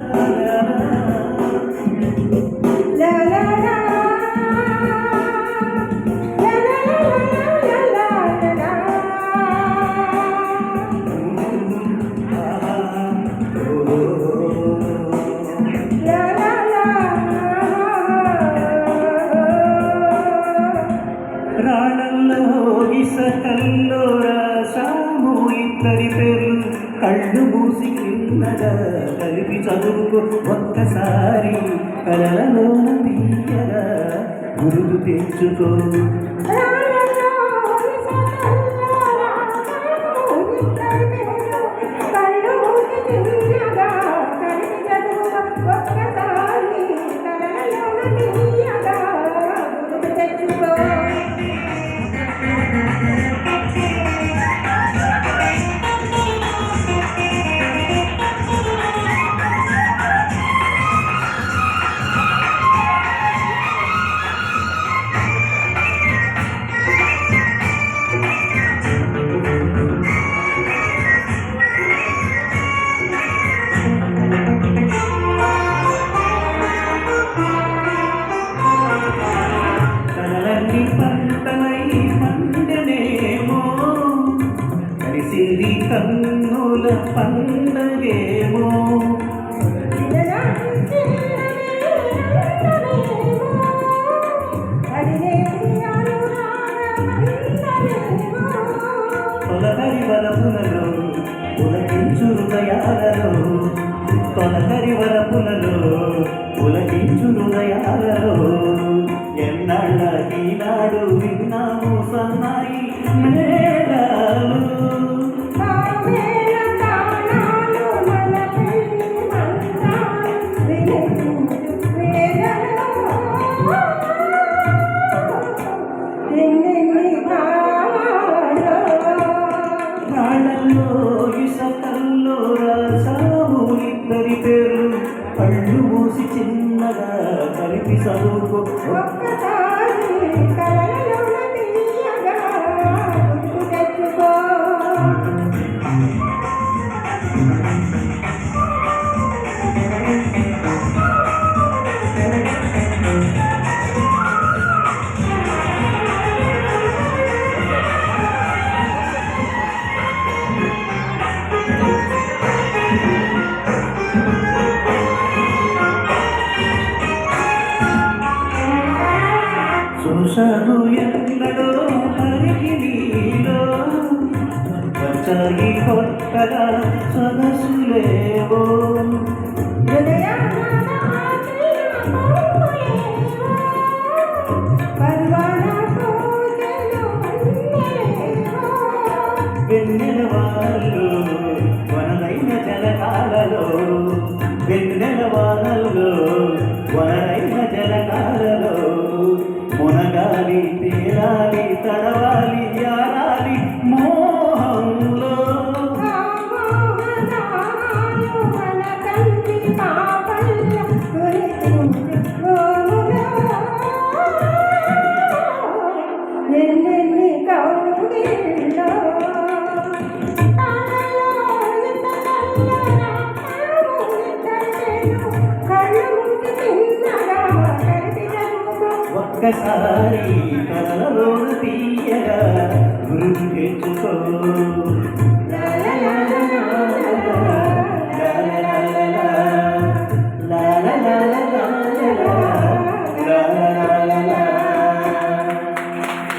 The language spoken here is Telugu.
La la la. ఇసకల్లో రాసాము ఇద్దరి పేర్లు. కళ్ళు మూసి కిందగా కలిపి చదువుకో. ఒక్కసారి కలలలో తీయగా గురువు తెచ్చుకో. సిరి కన్నుల పండగేమో. తొలకరి వరపులలో పులకించు హృదయాలలో తొలకరి వరపులలో పులకించు హృదయాలలో ఎన్నాళ్ళ ఈనాడు సతంలో రాసాము ఇద్దరి పేర్లు. కళ్ళు మూసి చిన్నగా కలిపి చదువుకో. ఒక్కసారి చూశాను ఎన్నడో హరికి నీలో. వచ్చాయి కొత్తగా సొగసులేవో వెన్నెల మునగాలి తేలాలి తడవాలి యారాలి మోహంలో. ఎన్నెన్ని ఒక్కసారి కలలో తీయగా గురువు తెచ్చుకో.